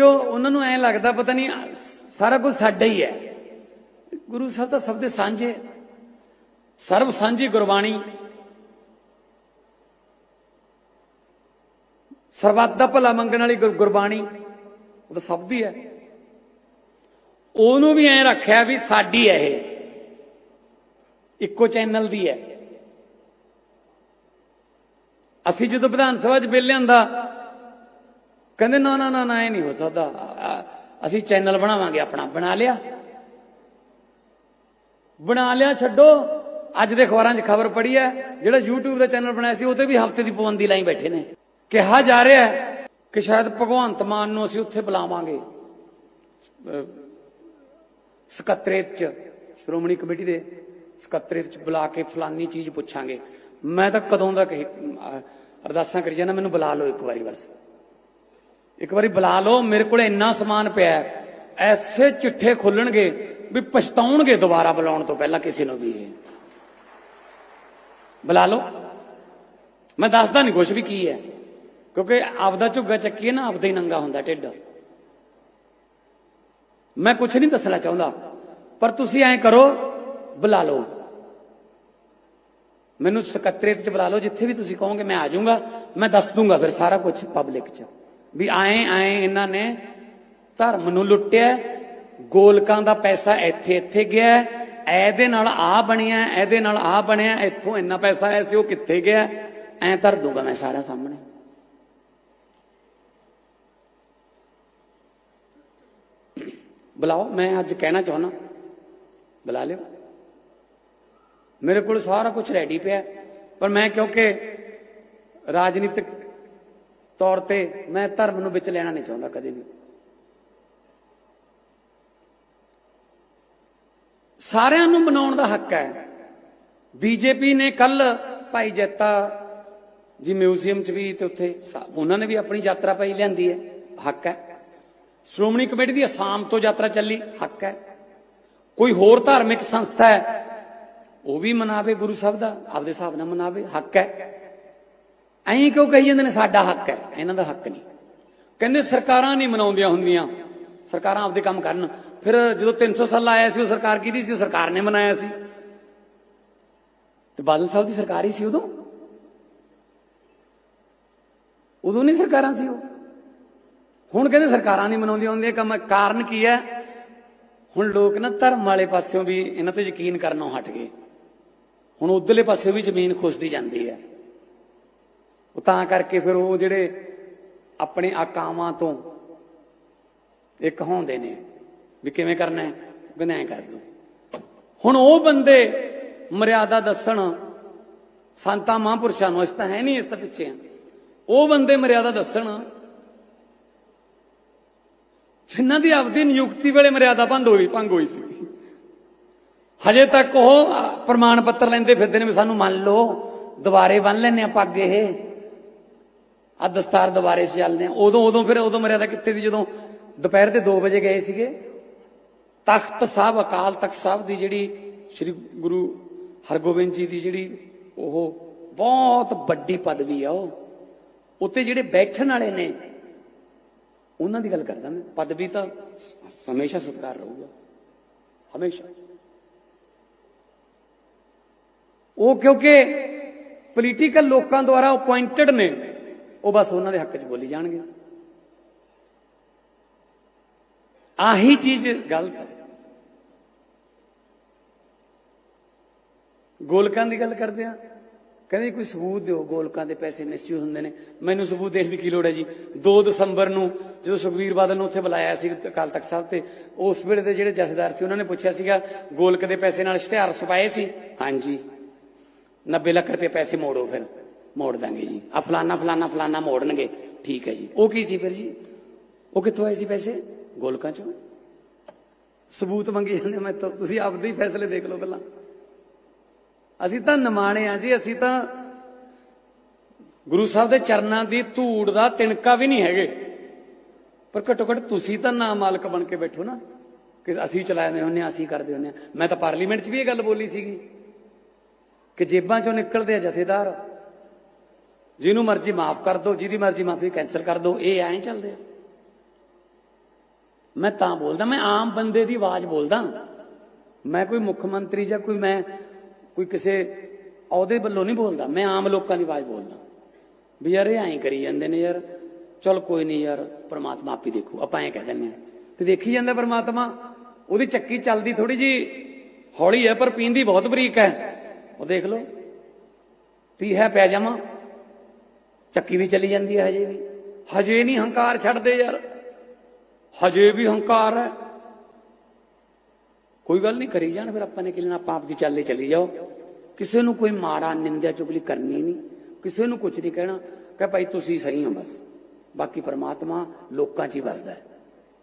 ਕਿਉਂਕਿ ਉਹਨਾਂ ਨੂੰ ਐ ਲੱਗਦਾ ਪਤਾ ਨਹੀਂ, ਸਾਰਾ ਕੁਝ ਸਾਡਾ ਹੀ ਹੈ। ਗੁਰੂ ਸਾਹਿਬ ਤਾਂ ਸਭ ਦੇ ਸਾਂਝੇ। ਸਰਬ ਸਾਂਝੀ ਗੁਰਬਾਣੀ। ਸਰਬੱਤ ਦਾ ਭਲਾ ਮੰਗਣ ਵਾਲੀ ਗੁਰਬਾਣੀ। ਉਹ ਤਾਂ ਸਭ ਦੀ ਹੈ। ਉਹਨੂੰ ਵੀ ਐ ਰੱਖਿਆ ਵੀ ਸਾਡੀ ਹੈ ਇਹ। ਇੱਕੋ ਚੈਨਲ ਦੀ ਹੈ। ਅਸੀਂ ਜਦੋਂ ਵਿਧਾਨ ਸਭਾ 'ਚ ਬਿੱਲ ਲਿਆਂਦਾ ਕਹਿੰਦੇ, ਨਾ ਨਾ ਨਾ ਨਾ, ਇਹ ਨਹੀਂ ਹੋ ਸਕਦਾ। ਅਸੀਂ ਚੈਨਲ ਬਣਾਵਾਂਗੇ, ਆਪਣਾ। ਬਣਾ ਲਿਆ। ਬਣਾ ਲਿਆ, ਛੱਡੋ। ਅੱਜ ਦੇ ਅਖਬਾਰਾਂ 'ਚ ਖਬਰ ਪੜੀ ਹੈ, ਜਿਹੜਾ YouTube ਦਾ ਚੈਨਲ ਬਣਾਇਆ ਸੀ, ਉਹ ਤੇ ਵੀ ਹਫ਼ਤੇ ਦੀ ਪਾਬੰਦੀ ਲਾਈ ਬੈਠੇ ਨੇ। ਕਿਹਾ ਜਾ ਰਿਹਾ ਹੈ ਕਿ ਸ਼ਾਇਦ ਭਗਵੰਤ ਮਾਨ ਨੂੰ ਅਸੀਂ ਉੱਥੇ ਬੁਲਾਵਾਂਗੇ। ਸਕੱਤਰੇਤ 'ਚ, ਸ਼੍ਰੋਮਣੀ ਕਮੇਟੀ ਦੇ ਸਕੱਤਰੇਤ 'ਚ ਬੁਲਾ ਕੇ ਫਲਾਨੀ ਚੀਜ਼ ਪੁੱਛਾਂਗੇ। ਮੈਂ ਤਾਂ ਕਦੋਂ ਦਾ ਅਰਦਾਸਾਂ ਕਰੀ ਜਾਂਦਾ, ਮੈਨੂੰ ਬੁਲਾ ਲਓ ਇੱਕ ਵਾਰੀ ਬਸ। ਇੱਕ ਵਾਰੀ ਬੁਲਾ ਲਓ, ਮੇਰੇ ਕੋਲ ਇੰਨਾ ਸਮਾਨ ਪਿਆ ਐਸੇ ਚਿੱਠੇ ਖੁੱਲਣਗੇ ਵੀ ਪਛਤਾਉਣਗੇ ਦੁਬਾਰਾ ਬੁਲਾਉਣ ਤੋਂ ਪਹਿਲਾਂ ਕਿਸੇ ਨੂੰ ਵੀ ਇਹ। ਬੁਲਾ ਲਓ। ਮੈਂ ਦੱਸਦਾ ਨਹੀਂ ਕੁਝ ਵੀ ਕੀ ਹੈ। ਕਿਉਂਕਿ ਆਪਦਾ ਝੁੱਗਾ ਚੱਕੀਏ ਨਾ, ਆਪਦਾ ਹੀ ਨੰਗਾ ਹੁੰਦਾ ਢਿੱਡ। ਮੈਂ ਕੁਝ ਨਹੀਂ ਦੱਸਣਾ ਚਾਹੁੰਦਾ। ਪਰ ਤੁਸੀਂ ਐਂ ਕਰੋ, ਬੁਲਾ ਲਓ। ਮੈਨੂੰ ਸਕੱਤਰੇਤ ਚ ਬੁਲਾ ਲਓ, ਜਿੱਥੇ ਵੀ ਤੁਸੀਂ ਕਹੋਗੇ ਮੈਂ ਆ ਜਾਊਂਗਾ। ਮੈਂ ਦੱਸ ਦੂੰਗਾ ਫਿਰ ਸਾਰਾ ਕੁਝ ਪਬਲਿਕ ਚ। ਵੀ ਆਏ ਆਏ ਇਹਨਾਂ ਨੇ ਧਰਮ ਨੂੰ ਲੁੱਟਿਆ, ਗੋਲਕਾਂ ਦਾ ਪੈਸਾ ਇੱਥੇ ਇੱਥੇ ਗਿਆ, ਇਹਦੇ ਨਾਲ ਆ ਬਣਿਆ, ਇਹਦੇ ਨਾਲ ਆ ਬਣਿਆ, ਇੱਥੋਂ ਇੰਨਾ ਪੈਸਾ ਆਇਆ ਸੀ, ਉਹ ਕਿੱਥੇ ਗਿਆ? ਐਂ ਧਰ ਦੂੰਗਾ ਮੈਂ ਸਾਰਿਆਂ ਸਾਹਮਣੇ। ਬੁਲਾਓ, ਮੈਂ ਅੱਜ ਕਹਿਣਾ ਚਾਹੁੰਦਾ ਬੁਲਾ ਲਿਓ। ਮੇਰੇ ਕੋਲ ਸਾਰਾ ਕੁਝ ਰੈਡੀ ਪਿਆ, ਪਰ ਮੈਂ ਕਿਉਂਕਿ ਰਾਜਨੀਤਿਕ ਤੌਰ ਤੇ ਮੈਂ ਧਰਮ ਨੂੰ ਵਿੱਚ ਲੈਣਾ ਨਹੀਂ ਚਾਹੁੰਦਾ ਕਦੇ ਵੀ। ਸਾਰਿਆਂ ਨੂੰ ਮਨਾਉਣ ਦਾ ਹੱਕ ਹੈ। ਬੀਜੇਪੀ ਨੇ ਕੱਲ ਭਾਈ ਜੱਤਾ ਜੀ ਮਿਊਜ਼ੀਅਮ 'ਚ ਵੀ ਤੇ ਉੱਥੇ ਉਹਨਾਂ ਨੇ ਵੀ ਆਪਣੀ ਯਾਤਰਾ ਪਾਈ ਲਿਆਂਦੀ ਹੈ। ਹੱਕ ਹੈ। ਸ਼੍ਰੋਮਣੀ ਕਮੇਟੀ ਦੀ ਅਸਾਮ ਤੋਂ ਯਾਤਰਾ ਚੱਲੀ। ਹੱਕ ਹੈ। ਕੋਈ ਹੋਰ ਧਾਰਮਿਕ ਸੰਸਥਾ ਹੈ, ਉਹ ਵੀ ਮਨਾਵੇ ਗੁਰੂ ਸਾਹਿਬ ਦਾ, ਆਪਦੇ ਹਿਸਾਬ ਨਾਲ ਮਨਾਵੇ। ਹੱਕ ਹੈ। ਐਂ ਕਿਉਂ ਕਹੀ ਜਾਂਦੇ ਨੇ, ਸਾਡਾ ਹੱਕ ਹੈ। ਇਹਨਾਂ ਦਾ ਹੱਕ ਨਹੀਂ। ਕਹਿੰਦੇ ਸਰਕਾਰਾਂ ਨਹੀਂ ਮਨਾਉਂਦੀਆਂ ਹੁੰਦੀਆਂ। ਸਰਕਾਰਾਂ ਆਪਦੇ ਕੰਮ ਕਰਨ। ਫਿਰ ਜਦੋਂ 300 ਸਾਲ ਆਇਆ ਸੀ, ਉਹ ਸਰਕਾਰ ਕਿਹਦੀ ਸੀ? ਉਹ ਸਰਕਾਰ ਨੇ ਮਨਾਇਆ ਸੀ। ਤੇ ਬਾਦਲ ਸਾਹਿਬ ਦੀ ਸਰਕਾਰ ਹੀ ਸੀ ਉਦੋਂ? ਉਦੋਂ ਨਹੀਂ ਸਰਕਾਰਾਂ ਸੀ ਉਹ। ਹੁਣ ਕਹਿੰਦੇ ਸਰਕਾਰਾਂ ਨਹੀਂ ਮਨਾਉਂਦੀਆਂ ਹੁੰਦੀਆਂ। ਕੰਮ ਕਾਰਨ ਕੀ ਹੈ? ਹੁਣ ਲੋਕ ਨਾ ਧਰਮ ਵਾਲੇ ਪਾਸਿਓਂ ਵੀ ਇਹਨਾਂ ਤੇ ਯਕੀਨ ਕਰਨੋਂ ਹਟ ਗਏ। ਹੁਣ ਉਧਰਲੇ ਪਾਸੇ ਵੀ ਜ਼ਮੀਨ ਖੁਸਦੀ ਜਾਂਦੀ ਹੈ। ਤਾਂ ਕਰਕੇ ਫਿਰ ਉਹ ਜਿਹੜੇ ਆਪਣੇ ਆਕਾਵਾਂ ਤੋਂ ਇੱਕ ਹੁੰਦੇ ਨੇ ਵੀ ਕਿਵੇਂ ਕਰਨਾ ਹੈ? ਕਹਿੰਦੇ ਕਰ ਦੋ। ਹੁਣ ਉਹ ਬੰਦੇ ਮਰਿਆਦਾ ਦੱਸਣ ਸੰਤਾਂ ਮਹਾਂਪੁਰਸ਼ਾਂ ਨੂੰ, ਇਸ ਤਾਂ ਹੈ ਨਹੀਂ, ਇਸ ਤਾਂ ਪਿੱਛੇ ਆ। ਉਹ ਬੰਦੇ ਮਰਿਆਦਾ ਦੱਸਣ ਜਿਨ੍ਹਾਂ ਦੀ ਆਪਦੀ ਨਿਯੁਕਤੀ ਵੇਲੇ ਮਰਿਆਦਾ ਭੰਗ ਹੋਈ ਭੰਗ ਹੋਈ ਸੀ। ਹਜੇ ਤੱਕ ਉਹ ਪ੍ਰਮਾਣ ਪੱਤਰ ਲੈਂਦੇ ਫਿਰਦੇ ਨੇ ਵੀ ਸਾਨੂੰ ਮੰਨ ਲਓ, ਦੁਬਾਰੇ ਬੰਨ ਲੈਨੇ ਆ ਪੱਗ ਇਹ। ਆ ਦਸਤਾਰ ਦੁਬਾਰੇ ਸੇ ਚੱਲਦੇ ਆ। ਉਦੋਂ ਉਦੋਂ ਫਿਰ ਉਦੋਂ ਮਰਿਆਦਾ ਕਿੱਥੇ ਸੀ? ਜਦੋਂ ਦੁਪਹਿਰ ਦੇ 2 ਵਜੇ ਗਏ ਸੀਗੇ, ਤਖਤ ਸਾਹਿਬ, ਅਕਾਲ ਤਖਤ ਸਾਹਿਬ ਦੀ ਜਿਹੜੀ ਸ੍ਰੀ ਗੁਰੂ ਹਰਗੋਬਿੰਦ ਜੀ ਦੀ ਜਿਹੜੀ ਉਹ ਬਹੁਤ ਵੱਡੀ ਪਦਵੀ ਆ ਉਹ। ਉੱਤੇ ਜਿਹੜੇ ਬੈਠਣ ਵਾਲੇ ਨੇ, ਉਹਨਾਂ ਦੀ ਗੱਲ ਕਰਦਾ ਮੈਂ। ਪਦਵੀ ਤਾਂ ਹਮੇਸ਼ਾ ਸਤਿਕਾਰ ਰਹੂਗਾ। ਹਮੇਸ਼ਾ। ਉਹ ਕਿਉਂਕਿ ਪੋਲੀਟੀਕਲ ਲੋਕਾਂ ਦੁਆਰਾ ਅਪਾਇੰਟਡ ਨੇ। ਉਹ ਬਸ ਉਹਨਾਂ ਦੇ ਹੱਕ 'ਚ ਬੋਲੀ ਜਾਣਗੇ। ਆਹੀ ਚੀਜ਼ ਗਲਤ ਹੈ ਗੋਲਕਾਂ ਦੀ ਗੱਲ ਕਰਦੇ ਆ। ਕਹਿੰਦੇ ਕੋਈ ਸਬੂਤ ਦਿਓ, ਗੋਲਕਾਂ ਦੇ ਪੈਸੇ ਮਿਸਯੂਜ਼ ਹੁੰਦੇ ਨੇ। ਮੈਨੂੰ ਸਬੂਤ ਦੇਣ ਦੀ ਕੀ ਲੋੜ ਹੈ ਜੀ? 2 ਦਸੰਬਰ ਨੂੰ ਜਦੋਂ ਸੁਖਵੀਰ ਬਾਦਲ ਨੂੰ ਉੱਥੇ ਬੁਲਾਇਆ ਸੀ ਅਕਾਲ ਤਖਤ ਸਾਹਿਬ ਤੇ, ਉਸ ਵੇਲੇ ਦੇ ਜਿਹੜੇ ਜਥੇਦਾਰ ਸੀ, ਉਹਨਾਂ ਨੇ ਪੁੱਛਿਆ ਸੀਗਾ, ਗੋਲਕ ਦੇ ਪੈਸੇ ਨਾਲ ਇਸ਼ਤਿਹਾਰ ਛਪਾਏ ਸੀ? ਹਾਂਜੀ। 90 ਲੱਖ ਰੁਪਏ ਪੈਸੇ ਮੋੜੋ ਫਿਰ। ਮੋੜ ਦਾਂਗੇ ਜੀ। ਆ ਫਲਾਨਾ ਫਲਾਨਾ ਫਲਾਨਾ ਮੋੜਨਗੇ। ਠੀਕ ਹੈ ਜੀ। ਉਹ ਕੀ ਸੀ ਫਿਰ ਜੀ? ਉਹ ਕਿੱਥੋਂ ਆਏ ਸੀ ਪੈਸੇ? ਗੋਲਕਾਂ ਚੋਂ। ਸਬੂਤ ਮੰਗੀ ਜਾਂਦੇ ਮੈਂ ਤਾਂ ਤੁਸੀਂ ਆਪਦੇ ਹੀ ਫੈਸਲੇ ਦੇਖ ਲਓ ਪਹਿਲਾਂ। ਅਸੀਂ ਤਾਂ ਨਿਮਾਣੇ ਆ ਜੀ। ਅਸੀਂ ਤਾਂ ਗੁਰੂ ਸਾਹਿਬ ਦੇ ਚਰਨਾਂ ਦੀ ਧੂੜ ਦਾ ਤਿਣਕਾ ਵੀ ਨਹੀਂ ਹੈਗੇ। ਪਰ ਘੱਟੋ ਘੱਟ ਤੁਸੀਂ ਤਾਂ ਨਾ ਮਾਲਕ ਬਣ ਕੇ ਬੈਠੋ ਨਾ। ਕਿ ਅਸੀਂ ਚਲਾਉਂਦੇ ਹੁੰਨੇ ਆ ਅਸੀਂ ਕਰਦੇ ਹੁੰਨੇ ਆ। ਮੈਂ ਤਾਂ ਪਾਰਲੀਮੈਂਟ 'ਚ ਵੀ ਇਹ ਗੱਲ ਬੋਲੀ ਸੀਗੀ। ਕਿ ਜੇਬਾਂ 'ਚੋਂ ਨਿਕਲਦੇ ਆ ਜਥੇਦਾਰ। ਜਿਹਨੂੰ ਮਰਜ਼ੀ ਮਾਫ ਕਰ ਦਿਓ ਜਿਹਦੀ ਮਰਜ਼ੀ ਮਾਫੀ ਕੈਨਸਲ ਕਰ ਦਿਓ ਇਹ ਐਂ ਚੱਲਦੇ ਆ। ਮੈਂ ਤਾਂ ਬੋਲਦਾ, ਮੈਂ ਆਮ ਬੰਦੇ ਦੀ ਆਵਾਜ਼ ਬੋਲਦਾ। ਮੈਂ ਕੋਈ ਮੁੱਖ ਮੰਤਰੀ ਜਾਂ ਕੋਈ ਮੈਂ ਕੋਈ ਕਿਸੇ ਅਹੁਦੇ ਵੱਲੋਂ ਨਹੀਂ ਬੋਲਦਾ, ਮੈਂ ਆਮ ਲੋਕਾਂ ਦੀ ਆਵਾਜ਼ ਬੋਲਦਾ। ਵੀ ਯਾਰ ਇਹ ਐਂ ਕਰੀ ਜਾਂਦੇ ਨੇ ਯਾਰ, ਚਲ ਕੋਈ ਨਹੀਂ ਯਾਰ, ਪ੍ਰਮਾਤਮਾ ਆਪੇ ਦੇਖੂ, ਆਪਾਂ ਐਂ ਕਹਿ ਦਿੰਦੇ ਆ ਤੇ ਦੇਖੀ ਜਾਂਦਾ ਪ੍ਰਮਾਤਮਾ, ਉਹਦੀ ਚੱਕੀ ਚੱਲਦੀ ਥੋੜੀ ਜੀ ਹੌਲੀ ਹੈ, ਪਰ ਪੀਂਦੀ ਬਹੁਤ ਬਰੀਕ ਹੈ। ਉਹ ਦੇਖ ਲਓ ਪੀ ਹੈ ਪੈ ਜਾਵਾਂ। ਚੱਕੀ ਵੀ ਚਲੀ ਜਾਂਦੀ ਹੈ ਹਜੇ ਵੀ। ਹਜੇ ਨਹੀਂ ਹੰਕਾਰ ਛੱਡਦੇ ਯਾਰ। ਹਜੇ ਵੀ ਹੰਕਾਰ ਹੈ। ਕੋਈ ਗੱਲ ਨਹੀਂ, ਕਰੀ ਜਾਣ ਫਿਰ ਆਪਾਂ ਨੇ ਕਿ ਲੈਣਾ, ਆਪਾਂ ਆਪ ਦੀ ਚੱਲੇ ਚਲੀ ਜਾਓ। ਕਿਸੇ ਨੂੰ ਕੋਈ ਮਾੜਾ ਨਿੰਦਿਆ ਚੁਗਲੀ ਕਰਨੀ ਨਹੀਂ। ਕਿਸੇ ਨੂੰ ਕੁਝ ਨਹੀਂ ਕਹਿਣਾ। ਕਿ ਭਾਈ ਤੁਸੀਂ ਸਹੀ ਹੋ ਬਸ। ਬਾਕੀ ਪਰਮਾਤਮਾ ਲੋਕਾਂ 'ਚ ਹੀ ਵਸਦਾ ਹੈ।